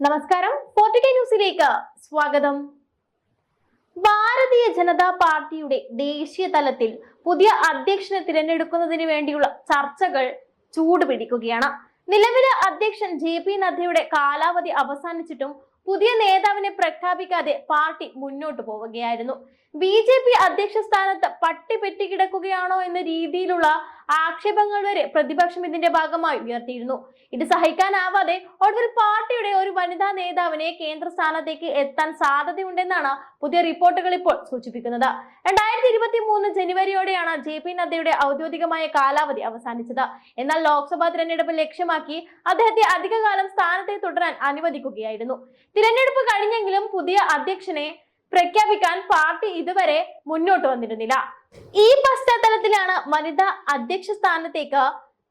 നമസ്കാരം. ഫോർട്ടിക്കൈ ന്യൂസിലേക്ക് സ്വാഗതം. ഭാരതീയ ജനതാ പാർട്ടിയുടെ ദേശീയ തലത്തിൽ പുതിയ അധ്യക്ഷനെ തിരഞ്ഞെടുക്കുന്നതിന് വേണ്ടിയുള്ള ചർച്ചകൾ ചൂടുപിടിക്കുകയാണ്. നിലവിലെ അധ്യക്ഷൻ ജെ പി നദ്ദയുടെ കാലാവധി അവസാനിച്ചിട്ടും പുതിയ നേതാവിനെ പ്രഖ്യാപിക്കാതെ പാർട്ടി മുന്നോട്ട് പോവുകയായിരുന്നു. ബി ജെ പി അധ്യക്ഷ സ്ഥാനത്ത് പട്ടി പെറ്റിക്കിടക്കുകയാണോ എന്ന രീതിയിലുള്ള ആക്ഷേപങ്ങൾ വരെ പ്രതിപക്ഷം ഇതിന്റെ ഭാഗമായി ഉയർത്തിയിരുന്നു. ഇത് സഹിക്കാനാവാതെ ഒടുവിൽ പാർട്ടിയുടെ ഒരു വനിതാ നേതാവിനെ കേന്ദ്ര സ്ഥാനത്തേക്ക് എത്താൻ സാധ്യതയുണ്ടെന്നാണ് പുതിയ റിപ്പോർട്ടുകൾ ഇപ്പോൾ സൂചിപ്പിക്കുന്നത്. രണ്ടായിരത്തി ഇരുപത്തി മൂന്ന് ജനുവരിയോടെയാണ് ജെ പി നദ്ദയുടെ ഔദ്യോഗികമായ കാലാവധി അവസാനിച്ചത്. എന്നാൽ ലോക്സഭാ തിരഞ്ഞെടുപ്പ് ലക്ഷ്യമാക്കി അദ്ദേഹത്തെ അധികകാലം സ്ഥാനത്തെ തുടരാൻ അനുവദിക്കുകയായിരുന്നു. തിരഞ്ഞെടുപ്പ് കഴിഞ്ഞെങ്കിലും പുതിയ അധ്യക്ഷനെ പ്രഖ്യാപിക്കാൻ പാർട്ടി ഇതുവരെ മുന്നോട്ട് വന്നിരുന്നില്ല. ഈ പശ്ചാത്തലത്തിലാണ് വനിതാ അധ്യക്ഷ സ്ഥാനത്തേക്ക്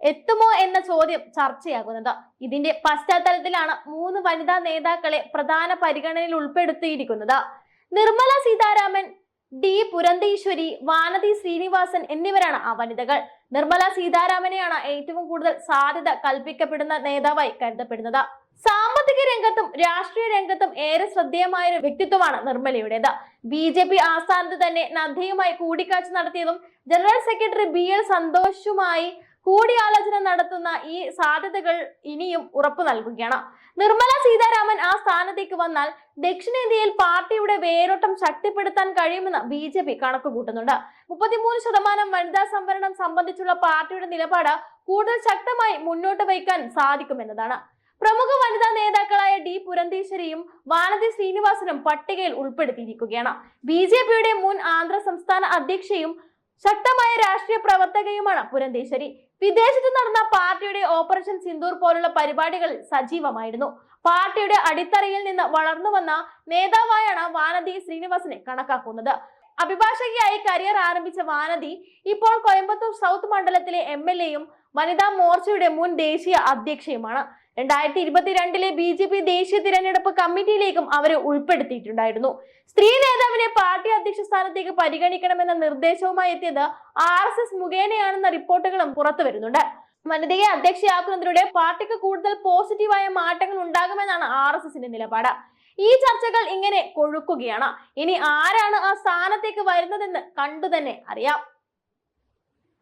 എത്തുമോ എന്ന ചോദ്യം ചർച്ചയാകുന്നത്. ഇതിന്റെ പശ്ചാത്തലത്തിലാണ് മൂന്ന് വനിതാ നേതാക്കളെ പ്രധാന പരിഗണനയിൽ ഉൾപ്പെടുത്തിയിരിക്കുന്നത്. നിർമ്മല സീതാരാമൻ ഡി പുരന്തീശ്വരി വാനതി ശ്രീനിവാസൻ എന്നിവരാണ് ആ വനിതകൾ. നിർമ്മല സീതാരാമനെയാണ് ഏറ്റവും കൂടുതൽ സാധ്യത കൽപ്പിക്കപ്പെടുന്ന നേതാവായി കരുതപ്പെടുന്നത്. സാമ്പത്തിക രംഗത്തും രാഷ്ട്രീയ രംഗത്തും ഏറെ ശ്രദ്ധേയമായ ഒരു വ്യക്തിത്വമാണ് നിർമ്മലയുടേത്. ബി ജെ പി ആസ്ഥാനത്ത് തന്നെ നദ്ദയുമായി കൂടിക്കാഴ്ച നടത്തിയതും ജനറൽ സെക്രട്ടറി ബി എൽ സന്തോഷുമായി കൂടിയാലോചന നടത്തുന്ന ഈ സാധ്യതകൾ ഇനിയും ഉറപ്പു നൽകുകയാണ്. നിർമ്മല സീതാരാമൻ ആ സ്ഥാനത്തേക്ക് വന്നാൽ ദക്ഷിണേന്ത്യയിൽ പാർട്ടിയുടെ വേരോട്ടം ശക്തിപ്പെടുത്താൻ കഴിയുമെന്ന് ബി ജെ പി കണക്ക് കൂട്ടുന്നുണ്ട് മുപ്പത്തിമൂന്ന് ശതമാനം വനിതാ സംവരണം സംബന്ധിച്ചുള്ള പാർട്ടിയുടെ നിലപാട് കൂടുതൽ ശക്തമായി മുന്നോട്ട് വയ്ക്കാൻ സാധിക്കുമെന്നതാണ്. പ്രമുഖ വനിതാ നേതാക്കളായ ഡി പുരന്തീശ്വരിയും വാനതി ശ്രീനിവാസനും പട്ടികയിൽ ഉൾപ്പെടുത്തിയിരിക്കുകയാണ്. ബി ജെ പിയുടെ മുൻ ആന്ധ്ര സംസ്ഥാന അധ്യക്ഷയും ശക്തമായ രാഷ്ട്രീയ പ്രവർത്തകയുമാണ് പുരന്തേശ്വരി. വിദേശത്ത് നടന്ന പാർട്ടിയുടെ ഓപ്പറേഷൻ സിന്ദൂർ പോലുള്ള പരിപാടികളിൽ സജീവമായിരുന്നു. പാർട്ടിയുടെ അടിത്തറയിൽ നിന്ന് വളർന്നു വന്ന നേതാവായാണ് വാനതി ശ്രീനിവാസനെ കണക്കാക്കുന്നത്. അഭിഭാഷകയായി കരിയർ ആരംഭിച്ച വാനതി ഇപ്പോൾ കോയമ്പത്തൂർ സൗത്ത് മണ്ഡലത്തിലെ എം എൽ എയും വനിതാ മോർച്ചയുടെ മുൻ ദേശീയ അധ്യക്ഷയുമാണ്. രണ്ടായിരത്തി ഇരുപത്തിരണ്ടിലെ ബി ജെ പി ദേശീയ തിരഞ്ഞെടുപ്പ് കമ്മിറ്റിയിലേക്കും അവരെ ഉൾപ്പെടുത്തിയിട്ടുണ്ടായിരുന്നു. സ്ത്രീ നേതാവിനെ പാർട്ടി അധ്യക്ഷ സ്ഥാനത്തേക്ക് പരിഗണിക്കണമെന്ന നിർദ്ദേശവുമായി എത്തിയത് ആർ എസ് എസ് മുഖേനയാണെന്ന റിപ്പോർട്ടുകളും പുറത്തു വരുന്നുണ്ട്. വനിതയെ അധ്യക്ഷയാക്കുന്നതിലൂടെ പാർട്ടിക്ക് കൂടുതൽ പോസിറ്റീവായ മാറ്റങ്ങൾ ഉണ്ടാകുമെന്നാണ് ആർ എസ് എസിന്റെ നിലപാട്. ഈ ചർച്ചകൾ ഇങ്ങനെ കൊഴുക്കുകയാണ്. ഇനി ആരാണ് ആ സ്ഥാനത്തേക്ക് വരുന്നതെന്ന് കണ്ടു തന്നെ അറിയാം.